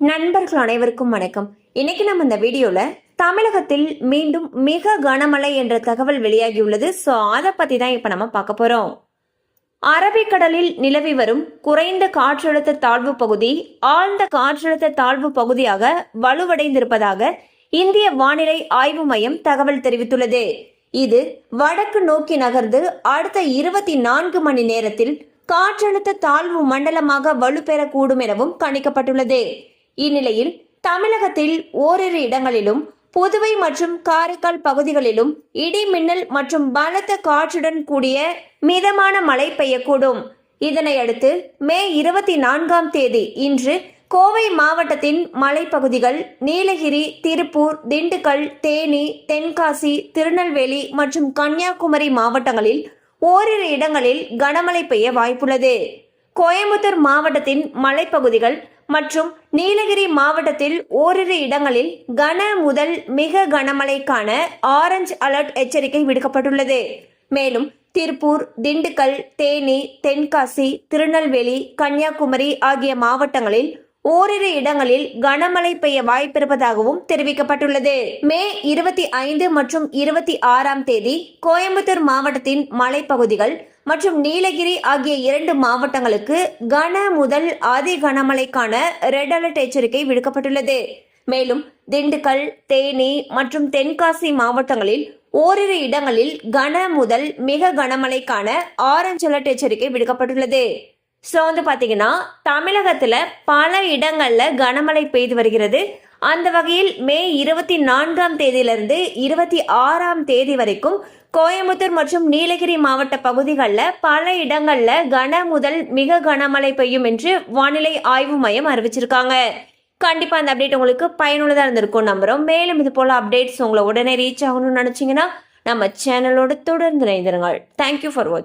நண்பர்கள் அனைவருக்கும் வணக்கம். இன்னைக்கு நம்ம இந்த வீடியோல தமிழகத்தில் மீண்டும் மிக கனமழை என்ற தகவல் வெளியாகியுள்ளது. ஸோ அதை பத்தி தான் இப்ப நம்ம பார்க்க போறோம். அரபிக்கடலில் நிலவி வரும் குறைந்த காற்றழுத்த தாழ்வு பகுதி ஆழ்ந்த காற்றழுத்த தாழ்வு பகுதியாக வலுவடைந்திருப்பதாக இந்திய வானிலை ஆய்வு மையம் தகவல் தெரிவித்துள்ளது. இது வடக்கு நோக்கி நகர்ந்து அடுத்த இருபத்தி நான்கு மணி நேரத்தில் காற்றழுத்த தாழ்வு மண்டலமாக வலுப்பெறக்கூடும் எனவும் கணிக்கப்பட்டுள்ளது. இந்நிலையில் தமிழகத்தில் ஓரிரு இடங்களிலும் புதுவை மற்றும் காரைக்கால் பகுதிகளிலும் இடி மின்னல் மற்றும் பலத்த காற்றுடன் கூடிய மிதமான மழை பெய்யக்கூடும். இதனையடுத்து மே இருபத்தி நான்காம் தேதி இன்று கோவை மாவட்டத்தின் மலைப்பகுதிகள் நீலகிரி திருப்பூர் திண்டுக்கல் தேனி தென்காசி திருநெல்வேலி மற்றும் கன்னியாகுமரி மாவட்டங்களில் ஓரிரு இடங்களில் கனமழை பெய்ய வாய்ப்புள்ளது. கோயம்புத்தூர் மாவட்டத்தின் மலைப்பகுதிகள் மற்றும் நீலகிரி மாவட்டத்தில் ஓரிரு இடங்களில் கன முதல் மிக கனமழைக்கான ஆரஞ்சு அலர்ட் எச்சரிக்கை விடுக்கப்பட்டுள்ளது. மேலும் திருப்பூர் திண்டுக்கல் தேனி தென்காசி திருநெல்வேலி கன்னியாகுமரி ஆகிய மாவட்டங்களில் ஓரிரு இடங்களில் கனமழை பெய்ய வாய்ப்பிருப்பதாகவும் தெரிவிக்கப்பட்டுள்ளது. மே இருபத்தி ஐந்து மற்றும் இருபத்தி ஆறாம் தேதி கோயம்புத்தூர் மாவட்டத்தின் மலைப்பகுதிகள் மற்றும் நீலகிரி ஆகிய இரண்டு மாவட்டங்களுக்கு கன முதல் அதி கனமழைக்கான ரெட் அலர்ட் எச்சரிக்கை விடுக்கப்பட்டுள்ளது. மேலும் திண்டுக்கல் தேனி மற்றும் தென்காசி மாவட்டங்களில் ஓரிரு இடங்களில் கன முதல் மிக கனமழைக்கான ஆரஞ்சு அலர்ட் எச்சரிக்கை விடுக்கப்பட்டுள்ளது. ஸோ வந்து பார்த்தீங்கன்னா தமிழகத்தில் பல இடங்களில் கனமழை பெய்து வருகிறது. அந்த வகையில் மே இருபத்தி நான்காம் தேதியிலிருந்து இருபத்தி ஆறாம் தேதி வரைக்கும் கோயம்புத்தூர் மற்றும் நீலகிரி மாவட்ட பகுதிகளில் பல இடங்களில் கன முதல் மிக கனமழை பெய்யும் என்று வானிலை ஆய்வு மையம் அறிவிச்சிருக்காங்க. கண்டிப்பாக அந்த அப்டேட் உங்களுக்கு பயனுள்ளதாக இருந்திருக்கும் நம்புகிறோம் மேலும் இது போல் அப்டேட்ஸ் உங்களை உடனே ரீச் ஆகணும்னு நினச்சிங்கன்னா நம்ம சேனலோடு தொடர்ந்து இணைந்திருங்கள். தேங்க்யூ ஃபார் வாட்சிங்